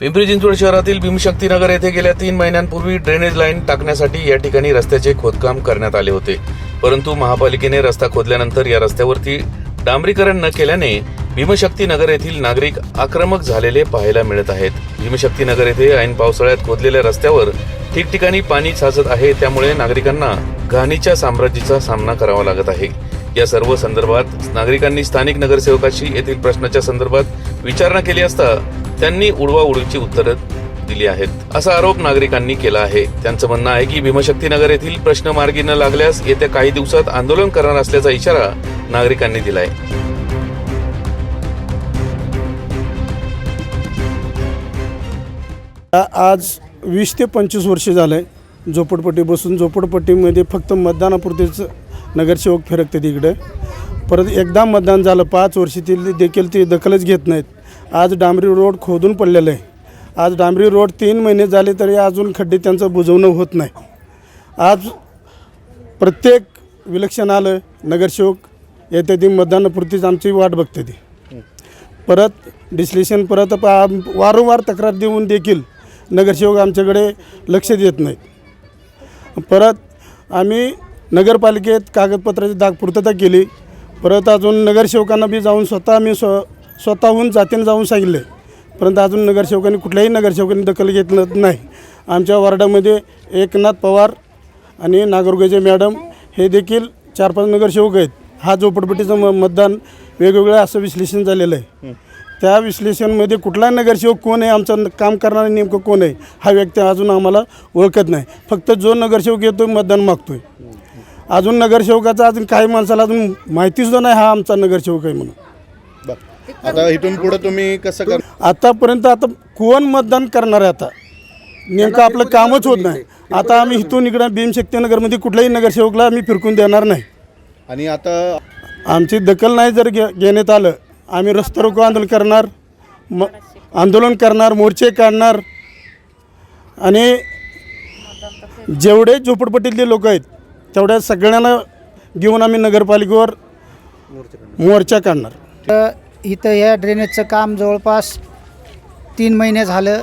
पिंपरी चिंचवड शहरातील भीमशक्तीनगर येथे गेल्या तीन महिन्यांपूर्वी ड्रेनेज लाईन टाकण्यासाठी या ठिकाणी रस्त्याचे खोदकाम करण्यात आले होते. परंतु महापालिकेने रस्ता खोदल्यानंतर या रस्त्यावरती डांबरीकरण न केल्याने भीमशक्तीनगर येथील नागरिक आक्रमक झालेले पाहायला मिळत आहेत. भीमशक्तीनगर येथे ऐन पावसाळ्यात खोदलेल्या रस्त्यावर ठिकठिकाणी पाणी साचत आहे त्यामुळे नागरिकांना घाणीच्या साम्राज्याचा सामना करावा लागत आहे. या सर्व संदर्भात नागरिकांनी स्थानिक नगरसेवकाशी येथील प्रश्नाच्या संदर्भात विचारणा केली असता त्यांनी उडवाउडवीची उत्तरं दिली आहेत. असा आरोप नागरिकांनी केला आहे. त्यांचं म्हणणं आहे की भीमशक्तीनगर येथील प्रश्न मार्गी न लागल्यास येत्या काही दिवसात आंदोलन करणार असल्याचा इशारा नागरिकांनी दिलाय. आज वीस ते पंचवीस वर्ष झालं आहे झोपडपट्टी बसून झोपडपट्टीमध्ये फक्त मतदानापुरतेच नगरसेवक फिरकते तिकडे परत एकदा मतदान झालं पाच वर्ष देखील ते दखलच घेत नाहीत. आज डांबरी रोड खोदून पडलेलं आहे. आज डांबरी रोड तीन महिने झाले तरी अजून खड्डे त्यांचं बुजवणं होत नाही. आज प्रत्येक विलक्षण आलं नगरसेवक येते ती मतदानापुरतीच आमची वाट बघते ती. परत डिस्लेशन परत वारंवार तक्रार देऊन देखील नगरसेवक आमच्याकडे लक्ष देत नाहीत. परत आम्ही नगरपालिकेत कागदपत्राची दाग पूर्तता केली. परत अजून नगरसेवकांना बी जाऊन स्वतः आम्ही स्व स्वतःहून जातीनं जाऊन सांगितले. परंतु अजून नगरसेवकांनी कुठल्याही नगरसेवकांनी दखल घेतलं नाही. आमच्या वार्डामध्ये एकनाथ पवार आणि नागरगोजे मॅडम हे देखील चार पाच नगरसेवक आहेत. हा झोपडपट्टीचं म मतदान वेगवेगळं असं विश्लेषण झालेलं आहे. त्या विश्लेषणमध्ये कुठला नगरसेवक कोण आहे आमचं काम करणारा नेमकं कोण आहे हा व्यक्ती अजून आम्हाला ओळखत नाही. फक्त जो नगरसेवक येतो मतदान मागतोय. अजून नगरसेवकाचा अजून काही माणसाला अजून माहितीसुद्धा नाही हा आमचा नगरसेवक आहे म्हणून. आता इथून पुढे तुम्ही कसं कर आतापर्यंत आता कोण मतदान करणार आहे आता. नेमकं आपलं कामच होत नाही. आता आम्ही इथून इकडं भीमशक्तीनगरमध्ये कुठल्याही नगरसेवकला आम्ही फिरकून देणार नाही. आणि आता आमची दखल नाही जर घे घेण्यात आलं आम्ही रस्ता रोको आंदोलन करणार म आंदोलन करणार मोर्चे काढणार. आणि जेवढे झोपडपट्टीतले लोक आहेत तेवढ्या सगळ्यांना घेऊन आम्ही नगरपालिकेवर मोर्चा काढणार. इथं या ड्रेनेजचं काम जवळपास तीन महिने झालं.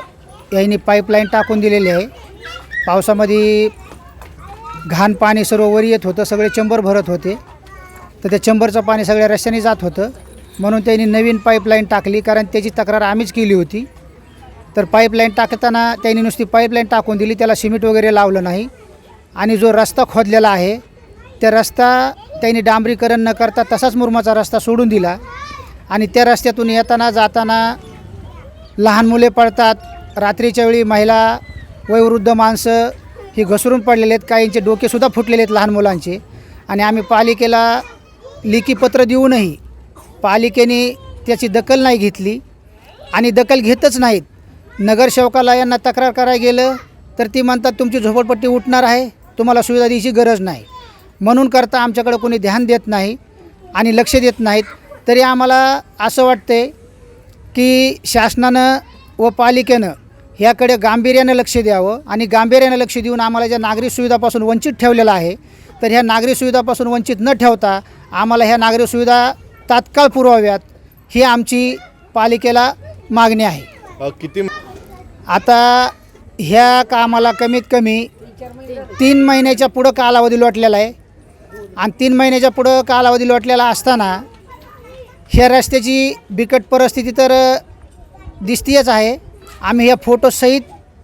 यांनी पाईपलाईन टाकून दिलेली आहे. पावसामध्ये घाण पाणी सर्व वर येत होतं. सगळे चंबर भरत होते. तर त्या चंबरचं पाणी सगळ्या रस्त्याने जात होतं. म्हणून त्यांनी नवीन पाईपलाईन टाकली. कारण त्याची तक्रार आम्हीच केली होती. तर पाईपलाईन टाकताना त्यांनी नुसती पाईपलाईन टाकून दिली. त्याला सिमेंट वगैरे लावलं नाही. आणि जो रस्ता खोदलेला आहे त्या रस्ता त्यांनी डांबरीकरण न करता तसाच मुरमाचा रस्ता सोडून दिला. आणि त्या रस्त्यातून येताना जाताना लहान मुले पडतात. रात्रीच्या वेळी महिला वयोवृद्ध माणसं ही घसरून पडलेले आहेत. काहींचे डोकेसुद्धा फुटलेले आहेत लहान मुलांचे. आणि आम्ही पालिकेला लिखीपत्र देऊनही पालिकेने त्याची दखल नाही घेतली. आणि दखल घेतच नाहीत. नगरसेवकाला यांना तक्रार करायला गेलं तर ती म्हणतात तुमची झोपडपट्टी उठणार आहे. तुम्हाला सुविधा द्यायची गरज नाही. म्हणून करता आमच्याकडे कोणी ध्यान देत नाही आणि लक्ष देत नाहीत. तरी आम्हाला असं वाटते की शासनानं व पालिकेनं ह्याकडे गांभीर्यानं लक्ष द्यावं आणि गांभीर्यानं लक्ष देऊन आम्हाला ज्या नागरी सुविधापासून वंचित ठेवलेलं आहे तर ह्या नागरी सुविधापासून वंचित न ठेवता आम्हाला ह्या नागरी सुविधा तात्काळ पुरवाव्यात ही आमची पालिकेला मागणी आहे. किती आता ह्या कामाला कमीत कमी तीन महिन्याच्या पुढं कालावधी लोटलेला आहे. आणि तीन महिन्याच्या पुढं कालावधी लोटलेला असताना ह्या रस्त्याची बिकट परिस्थिती तर दिसतीच आहे. आम्ही ह्या फोटोसहित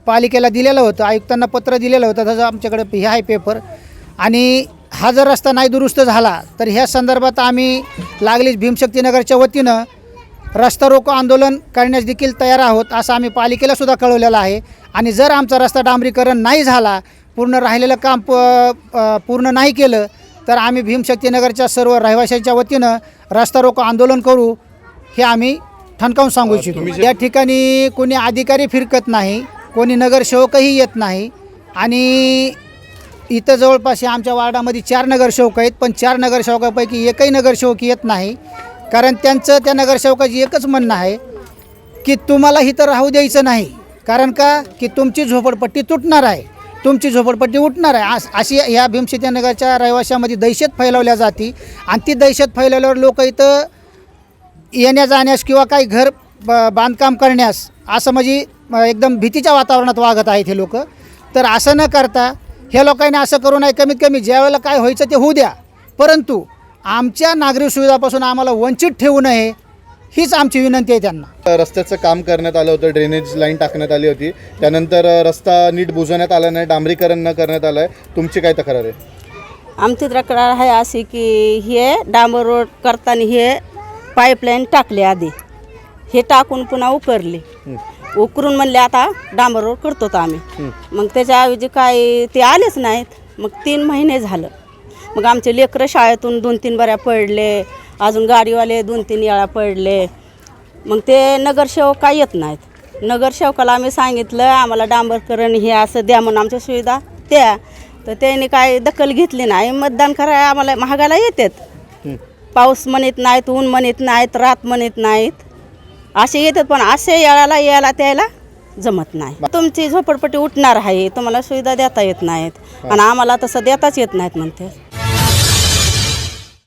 पालिकेला दिलेलं होतं आयुक्तांना पत्र दिलेलं होतं तसं आमच्याकडे हे आहे पेपर आणि हा जर रस्ता नाही दुरुस्त झाला तर ह्या संदर्भात आम्ही लागलीच भीमशक्तीनगरच्या वतीनं रस्ता रोको आंदोलन करण्यास देखील तयार आहोत असं आम्ही पालिकेला सुद्धा कळवलेलं आहे. आणि जर आमचा रस्ता डांबरीकरण नाही झाला पूर्ण राहिलेलं काम प पूर्ण नाही केलं तर आम्ही भीमशक्तीनगरच्या सर्व रहिवाशांच्या वतीनं रस्ता रोको आंदोलन करू हे आम्ही ठणकावून सांगू इच्छितो. या ठिकाणी कोणी अधिकारी फिरकत नाही कोणी नगरसेवकही येत नाही आणि इथं जवळपास या आमच्या वार्डामध्ये चार नगरसेवक आहेत पण चार नगरसेवकापैकी एकही नगरसेवक येत नाही. कारण त्यांचं त्या नगरसेवकाची एकच म्हणणं आहे की तुम्हाला इथं राहू द्यायचं नाही. कारण का? की तुमची झोपडपट्टी तुटणार आहे. तुमची झोपडपट्टी उठणार आहे. अशी ह्या भीमशेतीनगरच्या रहिवाशामध्ये दहशत फैलावल्या जाती. आणि ती दहशत फैलावल्यावर लोक इथं येण्या जाण्यास किंवा काही घर ब बांधकाम करण्यास असं म्हणजे एकदम भीतीच्या वातावरणात वागत आहेत हे लोक. तर असं न करता हे लोकांनी असं करू नये. कमीत कमी ज्या वेळेला काय व्हायचं ते होऊ द्या. परंतु आमच्या नागरी सुविधापासून आम्हाला वंचित ठेवू नये. हीच आमची विनंती आहे त्यांना. रस्त्याचं काम करण्यात आलं होतं ड्रेनेज लाईन टाकण्यात आली होती. त्यानंतर रस्ता नीट बुजवण्यात आला नाही डांबरीकरण न करण्यात आलं आहे तुमची काय तक्रार आहे? आमची तक्रार आहे अशी की हे डांबर रोड करताना हे पाईपलाईन टाकले आधी. हे टाकून पुन्हा उकरले. उकरून म्हणले आता डांबर रोड करतो आम्ही. मग त्याच्याऐवजी काय ते आलेच नाहीत. मग तीन महिने झालं. मग आमचे लेकरं शाळेतून दोन तीन बऱ्या पडले. अजून गाडीवाले दोन तीन वेळा पडले. मग ते नगरसेवक काय येत नाहीत. नगरसेवकाला आम्ही सांगितलं आम्हाला डांबरकरण हे असं द्या म्हणून आमच्या सुविधा द्या. तर त्यांनी काय दखल घेतली नाही. मतदान करायला आम्हाला महागाला येतात. पाऊस म्हणत नाहीत ऊन म्हणत नाहीत रात म्हणत नाहीत. असे येतात पण असे यायला यायला त्याला जमत नाही. तुमची झोपडपट्टी उठणार आहे तुम्हाला सुविधा देता येत नाहीत. आणि आम्हाला तसं देताच येत नाहीत म्हणते.